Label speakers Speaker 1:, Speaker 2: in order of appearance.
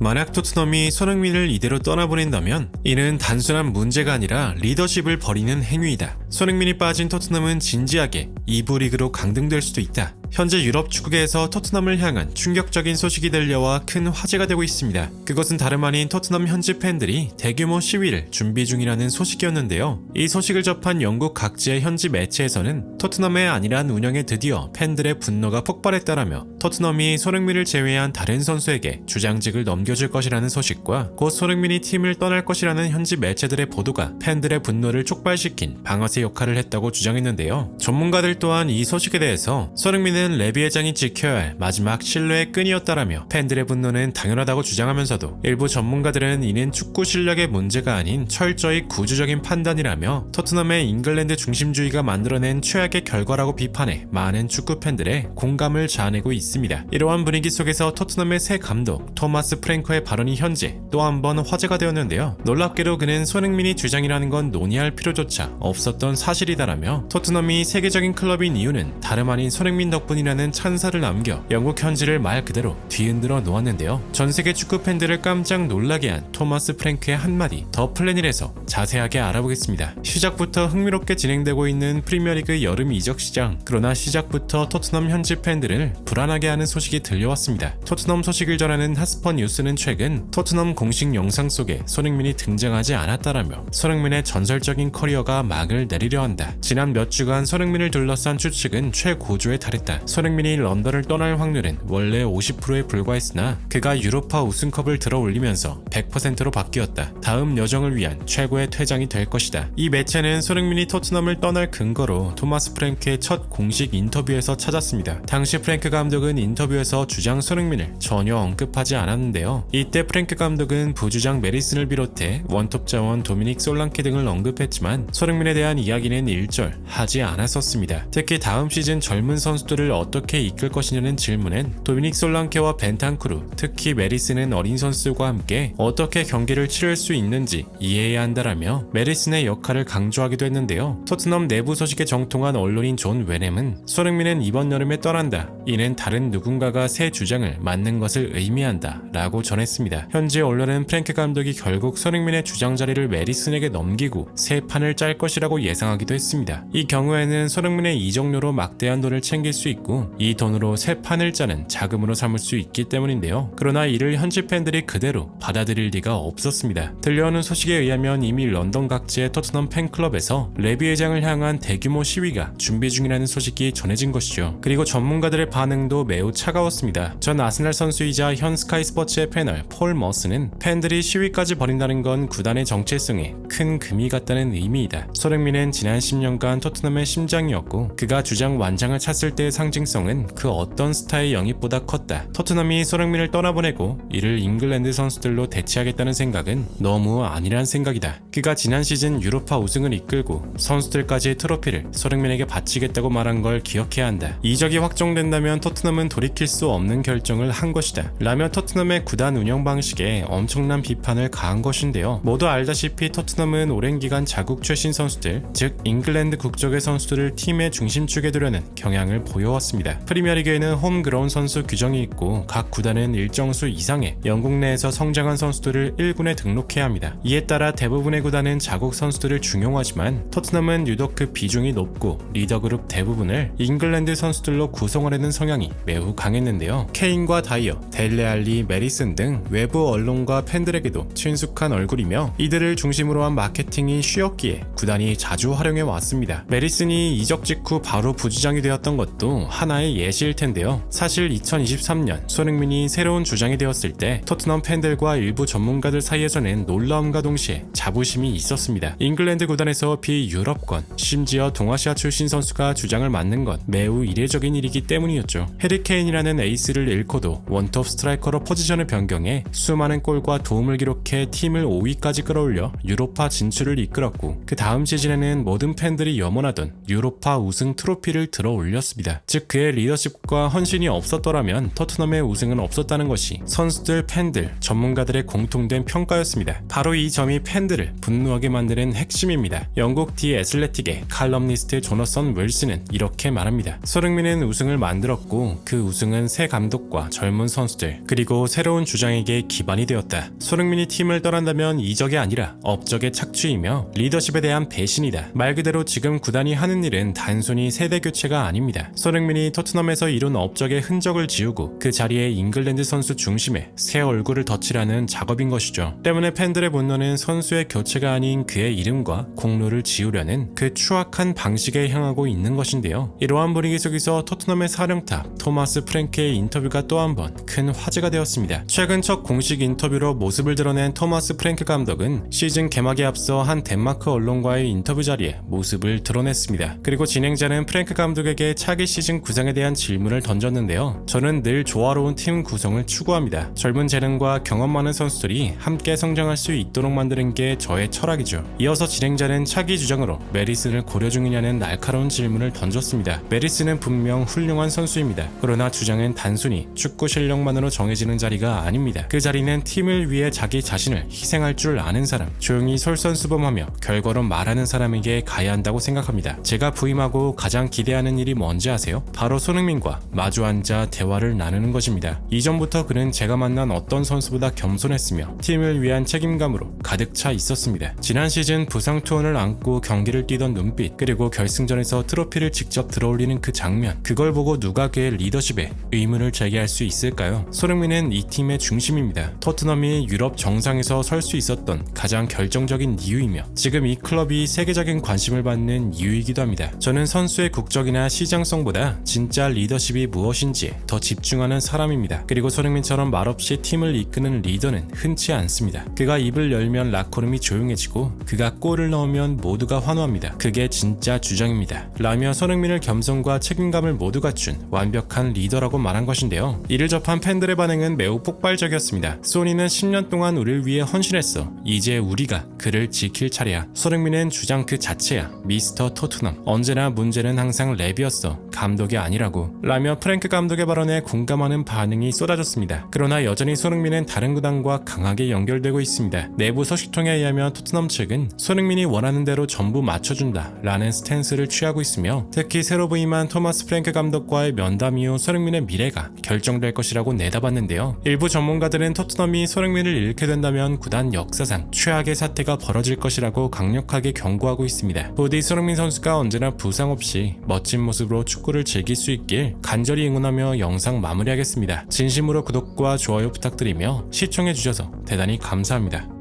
Speaker 1: 만약 토트넘이 손흥민을 이대로 떠나보낸다면 이는 단순한 문제가 아니라 리더십을 버리는 행위이다. 손흥민이 빠진 토트넘은 진지하게 2부 리그로 강등될 수도 있다. 현재 유럽 축구계에서 토트넘을 향한 충격적인 소식이 들려와 큰 화제가 되고 있습니다. 그것은 다름 아닌 토트넘 현지 팬들이 대규모 시위를 준비 중이라는 소식이었는데요. 이 소식을 접한 영국 각지의 현지 매체에서는 토트넘의 아니란 운영에 드디어 팬들의 분노가 폭발했다라며 토트넘이 손흥민을 제외한 다른 선수에게 주장직을 넘겨줄 것이라는 소식과 곧 손흥민이 팀을 떠날 것이라는 현지 매체들의 보도가 팬들의 분노를 촉발시킨 방아쇠 역할을 했다고 주장했는데요. 전문가들 또한 이 소식에 대해서 손흥민은 레비 회장이 지켜야 할 마지막 신뢰의 끈이었다라며 팬들의 분노는 당연하다고 주장하면서도 일부 전문가들은 이는 축구 실력의 문제가 아닌 철저히 구조적인 판단이라며 토트넘의 잉글랜드 중심주의가 만들어낸 최악의 결과라고 비판해 많은 축구 팬들의 공감을 자아내고 있습니다. 이러한 분위기 속에서 토트넘의 새 감독 토마스 프랭커의 발언이 현재 또 한 번 화제가 되었는데요. 놀랍게도 그는 손흥민이 주장이라는 건 논의할 필요조차 없었던 사실이다라며 토트넘이 세계적인 클럽인 이유는 다름 아닌 손흥민 덕분 이라는 찬사를 남겨 영국 현지를 말 그대로 뒤흔들어 놓았는데요. 전 세계 축구 팬들을 깜짝 놀라게 한 토마스 프랭크의 한마디 더 플래닛에서 자세하게 알아보겠습니다. 시작부터 흥미롭게 진행되고 있는 프리미어리그 여름 이적 시장 그러나 시작부터 토트넘 현지 팬들을 불안하게 하는 소식이 들려왔습니다. 토트넘 소식을 전하는 핫스퍼 뉴스는 최근 토트넘 공식 영상 속에 손흥민이 등장하지 않았다라며 손흥민의 전설적인 커리어가 막을 내리려 한다. 지난 몇 주간 손흥민을 둘러싼 추측은 최고조에 달했다. 손흥민이 런던을 떠날 확률은 원래 50%에 불과했으나 그가 유로파 우승컵을 들어 올리면서 100%로 바뀌었다. 다음 여정을 위한 최고의 퇴장이 될 것이다. 이 매체는 손흥민이 토트넘을 떠날 근거로 토마스 프랭크의 첫 공식 인터뷰에서 찾았습니다. 당시 프랭크 감독은 인터뷰에서 주장 손흥민을 전혀 언급하지 않았는데요. 이때 프랭크 감독은 부주장 메리슨을 비롯해 원톱 자원 도미닉 솔랑케 등을 언급했지만 손흥민에 대한 이야기는 일절 하지 않았었습니다. 특히 다음 시즌 젊은 선수들을 어떻게 이끌 것이냐는 질문엔 도미닉 솔랑케와 벤탄쿠르, 특히 메리슨은 어린 선수들과 함께 어떻게 경기를 치를 수 있는지 이해해야 한다라며 메리슨의 역할을 강조하기도 했는데요. 토트넘 내부 소식에 정통한 언론인 존 웨넴은 손흥민은 이번 여름에 떠난다. 이는 다른 누군가가 새 주장을 맡는 것을 의미한다. 라고 전했습니다. 현재 언론은 프랭크 감독이 결국 손흥민의 주장 자리를 메리슨에게 넘기고 새 판을 짤 것이라고 예상하기도 했습니다. 이 경우에는 손흥민의 이적료로 막대한 돈을 챙길 수 있고 이 돈으로 새 판을 짜는 자금으로 삼을 수 있기 때문인데요. 그러나 이를 현지 팬들이 그대로 받아들일 리가 없었습니다. 들려오는 소식에 의하면 이미 런던 각지의 토트넘 팬클럽에서 레비 회장을 향한 대규모 시위가 준비 중이라는 소식이 전해진 것이죠. 그리고 전문가들의 반응도 매우 차가웠습니다. 전 아스날 선수이자 현 스카이 스포츠의 패널 폴 머스는 팬들이 시위까지 벌인다는 건 구단의 정체성에 큰 금이 같다는 의미이다. 손흥민은 지난 10년간 토트넘의 심장이었고 그가 주장 완장을 찼을 때의 상 징성은 그 어떤 스타의 영입보다 컸다. 토트넘이 손흥민을 떠나보내고 이를 잉글랜드 선수들로 대체하겠다는 생각은 너무 아니란 생각이다. 그가 지난 시즌 유로파 우승을 이끌고 선수들까지의 트로피를 손흥민에게 바치겠다고 말한 걸 기억해야 한다. 이적이 확정된다면 토트넘은 돌이킬 수 없는 결정을 한 것이다. 라며 토트넘의 구단 운영 방식에 엄청난 비판을 가한 것인데요. 모두 알다시피 토트넘은 오랜 기간 자국 출신 선수들, 즉 잉글랜드 국적의 선수들을 팀의 중심축에 두려는 경향을 보여 왔습니다. 프리미어리그에는 홈그라운 선수 규정이 있고 각 구단은 일정 수 이상의 영국 내에서 성장한 선수들을 1군에 등록해야 합니다. 이에 따라 대부분의 구단은 자국 선수들을 중용하지만 토트넘은 유독 그 비중이 높고 리더 그룹 대부분을 잉글랜드 선수들로 구성하려는 성향이 매우 강했는데요. 케인과 다이어, 델레알리, 메리슨 등 외부 언론과 팬들에게도 친숙한 얼굴이며 이들을 중심으로 한 마케팅이 쉬었기에 구단이 자주 활용해 왔습니다. 메리슨이 이적 직후 바로 부주장이 되었던 것도 하나의 예시일 텐데요. 사실 2023년 손흥민이 새로운 주장이 되었을 때 토트넘 팬들과 일부 전문가들 사이에서는 놀라움과 동시에 자부심이 있었습니다. 잉글랜드 구단에서 비유럽권, 심지어 동아시아 출신 선수가 주장을 맡는 것 매우 이례적인 일이기 때문이었죠. 해리케인이라는 에이스를 잃고도 원톱 스트라이커로 포지션을 변경해 수많은 골과 도움을 기록해 팀을 5위까지 끌어올려 유로파 진출을 이끌었고 그 다음 시즌에는 모든 팬들이 염원하던 유로파 우승 트로피를 들어 올렸습니다. 즉 그의 리더십과 헌신이 없었더라면 토트넘의 우승은 없었다는 것이 선수들, 팬들, 전문가들의 공통된 평가였습니다. 바로 이 점이 팬들을 분노하게 만드는 핵심입니다. 영국 디 애슬레틱의 칼럼니스트 조너선 웰스는 이렇게 말합니다. 손흥민은 우승을 만들었고 그 우승은 새 감독과 젊은 선수들 그리고 새로운 주장에게 기반이 되었다. 손흥민이 팀을 떠난다면 이적이 아니라 업적의 착취이며 리더십에 대한 배신이다. 말 그대로 지금 구단이 하는 일은 단순히 세대 교체가 아닙니다. 손흥 민이 토트넘에서 이룬 업적의 흔적을 지우고 그 자리에 잉글랜드 선수 중심에 새 얼굴을 덧칠하는 작업인 것이죠. 때문에 팬들의 분노는 선수의 교체가 아닌 그의 이름과 공로를 지우려는 그 추악한 방식에 향하고 있는 것인데요. 이러한 분위기 속에서 토트넘의 사령탑 토마스 프랭크의 인터뷰가 또 한 번 큰 화제가 되었습니다. 최근 첫 공식 인터뷰로 모습을 드러낸 토마스 프랭크 감독은 시즌 개막에 앞서 한 덴마크 언론과의 인터뷰 자리에 모습을 드러냈습니다. 그리고 진행자는 프랭크 감독에게 차기 시즌 구상에 대한 질문을 던졌는데요. 저는 늘 조화로운 팀 구성을 추구합니다. 젊은 재능과 경험 많은 선수들이 함께 성장할 수 있도록 만드는 게 저의 철학이죠. 이어서 진행자는 차기 주장으로 메리슨을 고려 중이냐는 날카로운 질문을 던졌습니다. 메리슨은 분명 훌륭한 선수입니다. 그러나 주장은 단순히 축구 실력만으로 정해지는 자리가 아닙니다. 그 자리는 팀을 위해 자기 자신을 희생할 줄 아는 사람, 조용히 솔선수범하며 결과로 말하는 사람에게 가야 한다고 생각합니다. 제가 부임하고 가장 기대하는 일이 뭔지 아세요? 바로 손흥민과 마주 앉아 대화를 나누는 것입니다. 이전부터 그는 제가 만난 어떤 선수보다 겸손했으며 팀을 위한 책임감으로 가득 차 있었습니다. 지난 시즌 부상 투혼을 안고 경기를 뛰던 눈빛, 그리고 결승전에서 트로피를 직접 들어올리는 그 장면, 그걸 보고 누가 그의 리더십에 의문을 제기할 수 있을까요? 손흥민은 이 팀의 중심입니다. 토트넘이 유럽 정상에서 설 수 있었던 가장 결정적인 이유이며 지금 이 클럽이 세계적인 관심을 받는 이유이기도 합니다. 저는 선수의 국적이나 시장성보다 진짜 리더십이 무엇인지에 더 집중하는 사람입니다. 그리고 손흥민처럼 말없이 팀을 이끄는 리더는 흔치 않습니다. 그가 입을 열면 라코름이 조용해지고 그가 골을 넣으면 모두가 환호합니다. 그게 진짜 주장입니다. 라며 손흥민을 겸손과 책임감을 모두 갖춘 완벽한 리더라고 말한 것인데요. 이를 접한 팬들의 반응은 매우 폭발적이었습니다. 소니는 10년 동안 우리를 위해 헌신했어. 이제 우리가 그를 지킬 차례야. 손흥민은 주장 그 자체야. 미스터 토트넘. 언제나 문제는 항상 랩이었어. 감 독이 아니라고. 라며 프랭크 감독의 발언에 공감하는 반응이 쏟아졌습니다. 그러나 여전히 손흥민은 다른 구단과 강하게 연결되고 있습니다. 내부 소식통에 의하면 토트넘 측은 손흥민이 원하는 대로 전부 맞춰준다 라는 스탠스를 취하고 있으며 특히 새로 부임한 토마스 프랭크 감독과의 면담 이후 손흥민의 미래가 결정될 것이라고 내다봤는데요. 일부 전문가들은 토트넘이 손흥민을 잃게 된다면 구단 역사상 최악의 사태가 벌어질 것이라고 강력하게 경고하고 있습니다. 부디 손흥민 선수가 언제나 부상 없이 멋진 모습으로 축구 를 즐길 수 있길 간절히 응원하며 영상 마무리하겠습니다. 진심으로 구독과 좋아요 부탁드리며 시청해주셔서 대단히 감사합니다.